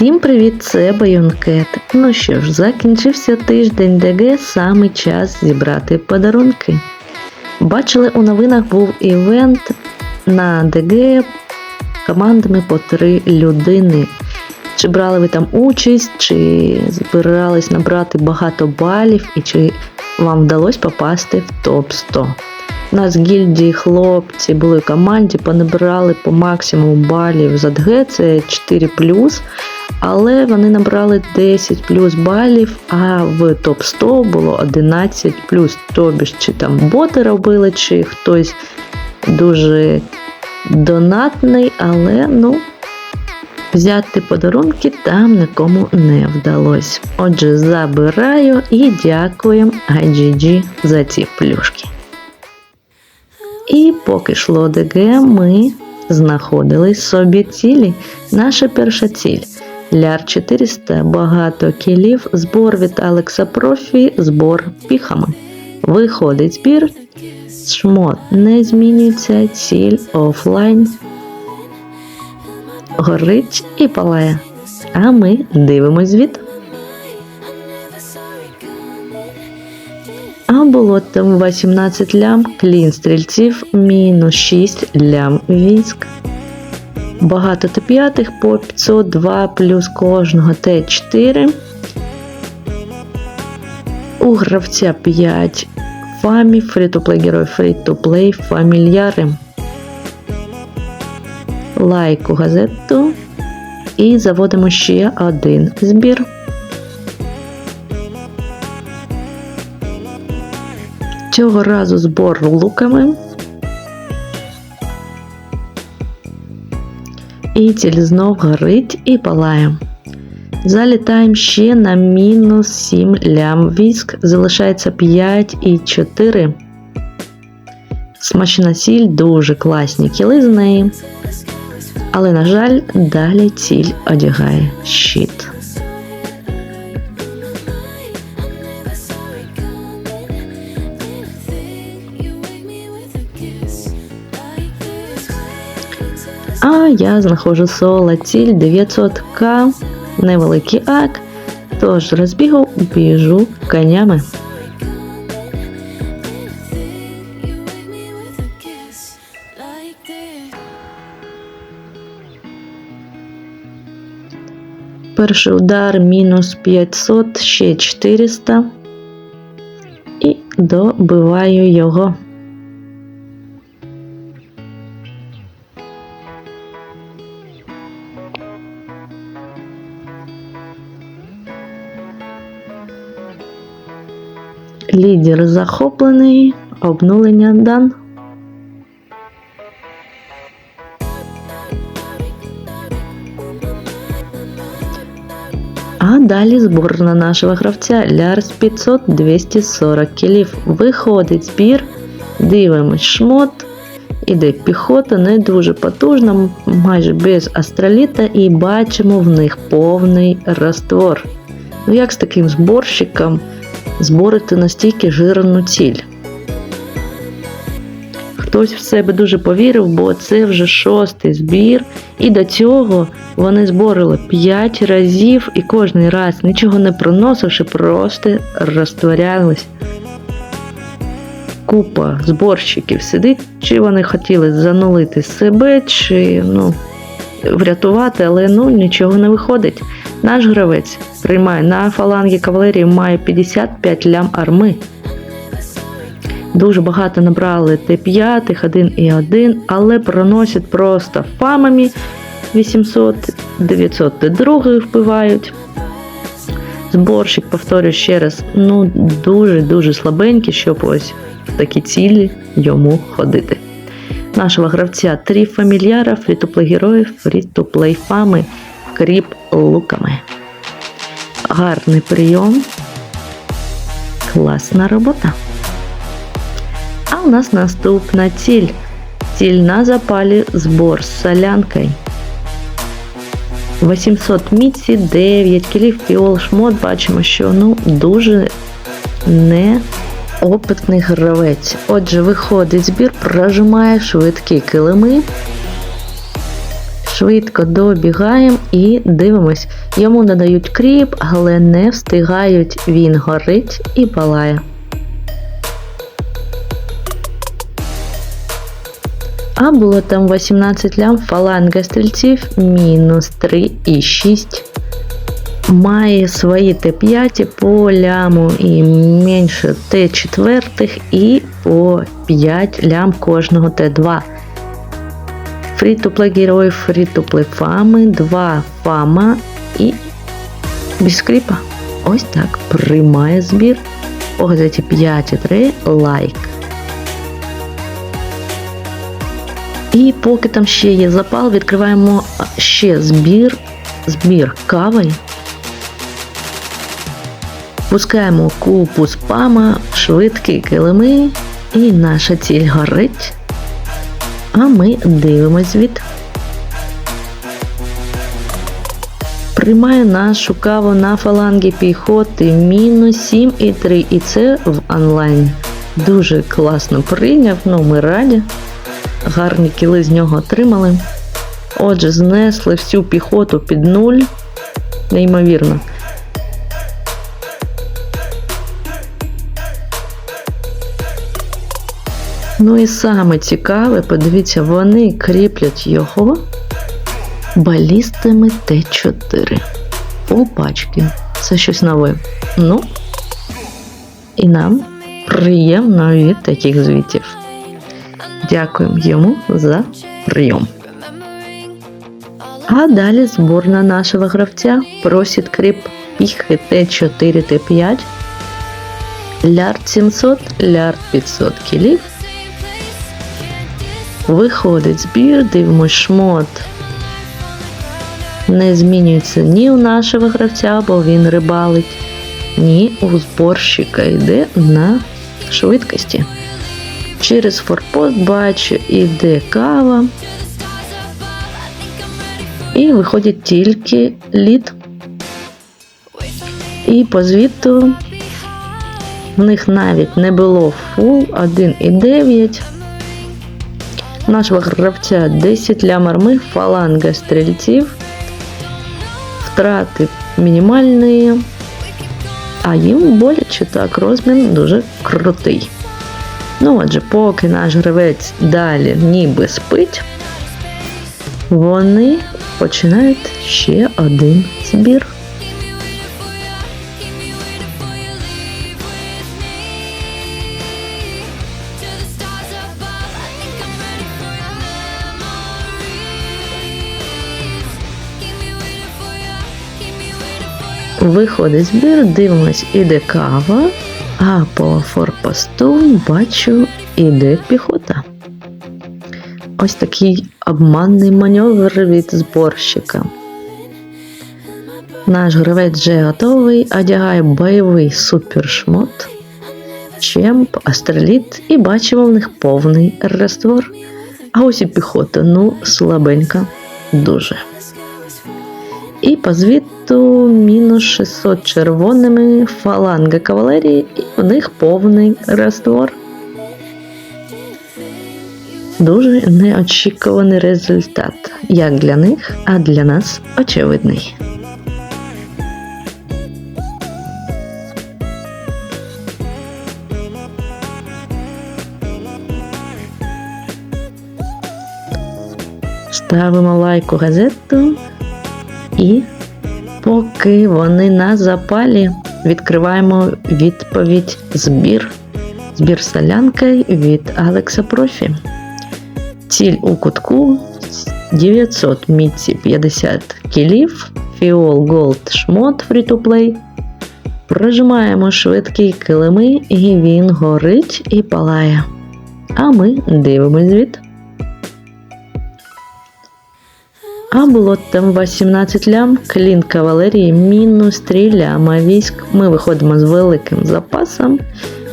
Всім привіт, це Байонкет. Ну що ж, закінчився тиждень ДГ, саме час зібрати подарунки. Бачили, у новинах був івент на ДГ командами по три людини. Чи брали ви там участь, чи збирались набрати багато балів, і чи вам вдалося попасти в топ 100 У нас в гільдії хлопці були в команді, понабирали по максимуму балів з АДГ, це 4 але вони набрали 10 плюс балів, а в топ 100 було 11 плюс. Тобі ж чи там боти робили, чи хтось дуже донатний, але ну. Взяти подарунки там нікому не вдалося. Отже, забираю і дякуємо IGG за ці плюшки. І поки йшло ДГ, ми знаходили собі цілі. Наша перша ціль. Ляр 400, багато кілів, збор від Алекса Профі, збор піхами. Виходить збір, шмот не змінюється, ціль офлайн. Горить і палає. А ми дивимось звіт. А було там 18 лям, клін стрільців, мінус 6 лям військ. Багато Т5 по 502 плюс кожного Т4. У гравця 5 фамі, фрі-то-плей герой, фрі-то-плей, фамільяри. Лайку газету. І заводимо ще один збір. Цього разу збор луками. І ціль знов горить і палає. Залітаємо ще на мінус 7 лям віск. Залишається 5 і 4. Смачна сіль, дуже класні кіли з неї. Але, на жаль, далі ціль одягає щит. Я знаходжу соло ціль 900к, невеликий ак. Тож розбігав, біжу конями. Перший удар мінус 500, ще 400 і добиваю його. Лідер захоплений, обнулення дан. А далі збор на нашого гравця Лярс 500 240 кілів. Виходить збір, дивимось шмот. Іде піхота, не дуже потужна, майже без астроліта, і бачимо в них повний раствор. Ну як з таким зборщиком зборити настільки жирну ціль? Хтось в себе дуже повірив, бо це вже шостий збір, і до цього вони зборили 5 разів і кожен раз нічого не проносивши, просто розтворялись. Купа зборщиків сидить, чи вони хотіли занулити себе, чи ну, врятувати, але ну, нічого не виходить. Наш гравець приймає на фалангі кавалерії має 55 лям арми. Дуже багато набрали Т5, 1 і 1, але проносять просто фамами 800, 900 Т2 вбивають. Зборщик, повторюю ще раз, ну дуже-дуже слабенький, щоб ось в такі цілі йому ходити. Нашого гравця три фамільяра, фрі-то-плей героїв, фрі-то-плей фами, кріп луками. Гарний прийом. Класна робота. А у нас наступна ціль. Ціль на запалі збор з солянкою. 800 міці, 9 кілів, фіол, шмот. Бачимо, що ну дуже неопитний гравець. Отже, виходить збір, прожимає швидкі килими. Швидко добігаємо і дивимось. Йому надають кріп, але не встигають. Він горить і палає. А було там 18 лям фаланга стрільців мінус 3 і 6. Має свої Т5 по ляму і менше Т4 і по 5 лям кожного Т2. Фрі-то-плей героїв, фрі-то-плей фами, 2 фама і без скріпа. Ось так приймає збір. По газеті 5,3 лайк. І поки там ще є запал, відкриваємо ще збір, збір кави. Пускаємо купу спама, швидкі килими, і наша ціль горить. А ми дивимось від. Приймаю нашу каву на фалангі піхоти мінус 7,3 і це в онлайн. Дуже класно прийняв, ну ми раді. Гарні кіли з нього отримали. Отже, знесли всю піхоту під нуль. Неймовірно. Ну і саме цікаве, подивіться, вони кріплять його балістами Т4. Опачки. Це щось нове. Ну, і нам приємно від таких звітів. Дякуємо йому за прийом. А далі зборна нашого гравця просить кріп піхи Т4 Т5. Лярд 700, лярд 500 кілів. Виходить збір, дивимось шмот. Не змінюється ні у нашого гравця, бо він рибалить, ні у зборщика йде на швидкості. Через форпост бачу, іде кава. І виходить тільки лід. І по звіту в них навіть не було фул 1,9. Нашого гравця 10 лям арми, фаланга стрільців, втрати мінімальні, а їм боляче так розмін дуже крутий. Ну отже, поки наш гравець далі ніби спить, вони починають ще один збір. Виходить збір, дивимось, іде кава, а по форпосту бачу, іде піхота. Ось такий обманний маневр від зборщика. Наш гравець вже готовий, одягає бойовий супершмот, чемп, астроліт і бачимо в них повний раствор. А ось і піхота, ну, слабенька, дуже. І по звіту мінус 600 червоними фаланга кавалерії, і у них повний раствор. Дуже неочікуваний результат, як для них, а для нас очевидний. Ставимо лайк у газету і поки вони на запалі, відкриваємо відповідь збір. Збір солянки від Алекса Профі. Ціль у кутку 900 міці 50 кілів, Фіол Голд Шмот Free-to-Play. Прожимаємо швидкі килими, і він горить і палає. А ми дивимось звіт. А було там 18 лям, клін кавалерії, мінус 3 ляма військ. Ми виходимо з великим запасом.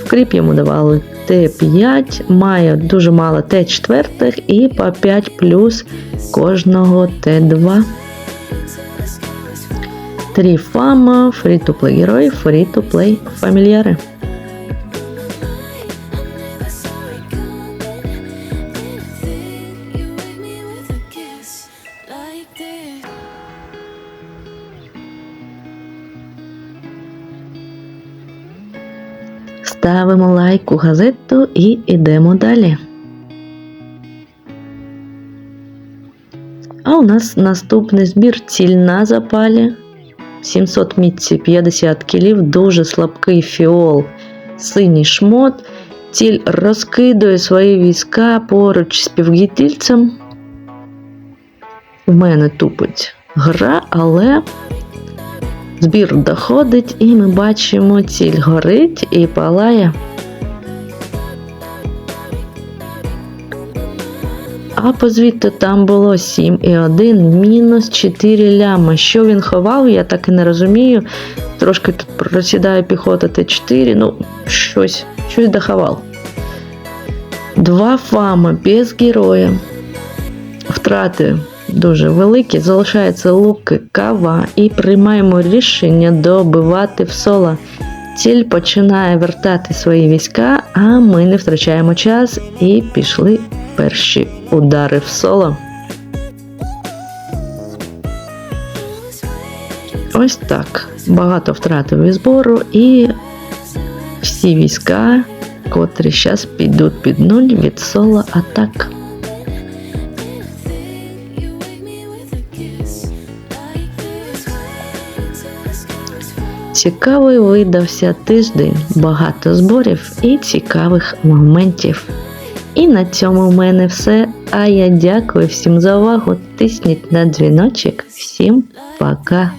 В кріп йому давали Т5, має дуже мало Т4 і по 5 плюс кожного Т2. Три фама, фрі-то-плей герої, фрі-то-плей фамільяри. Ставимо лайк у газету і йдемо далі. А у нас наступний збір ціль на запалі. 700 мітці 50 кілів, дуже слабкий фіол, синій шмот. Ціль розкидує свої війська поруч з півгітільцем. В мене тупить гра, але збір доходить, і ми бачимо, ціль горить і палає. А по звідти там було 7 і 1, мінус 4 ляма. Що він ховав, я так і не розумію. Трошки тут просідає піхота Т4, ну, щось, щось доховав. Два фама без героя. Втрати дуже великі. Залишається луки, кава і приймаємо рішення добивати в соло. Ціль починає вертати свої війська, а ми не втрачаємо час і пішли перші удари в соло. Ось так. Багато втратив і збору, і всі війська, котрі зараз підуть під нуль від соло атак. Цікавий видався тиждень, багато зборів і цікавих моментів. І на цьому в мене все. А я дякую всім за увагу. Тисніть на дзвіночок. Всім пока!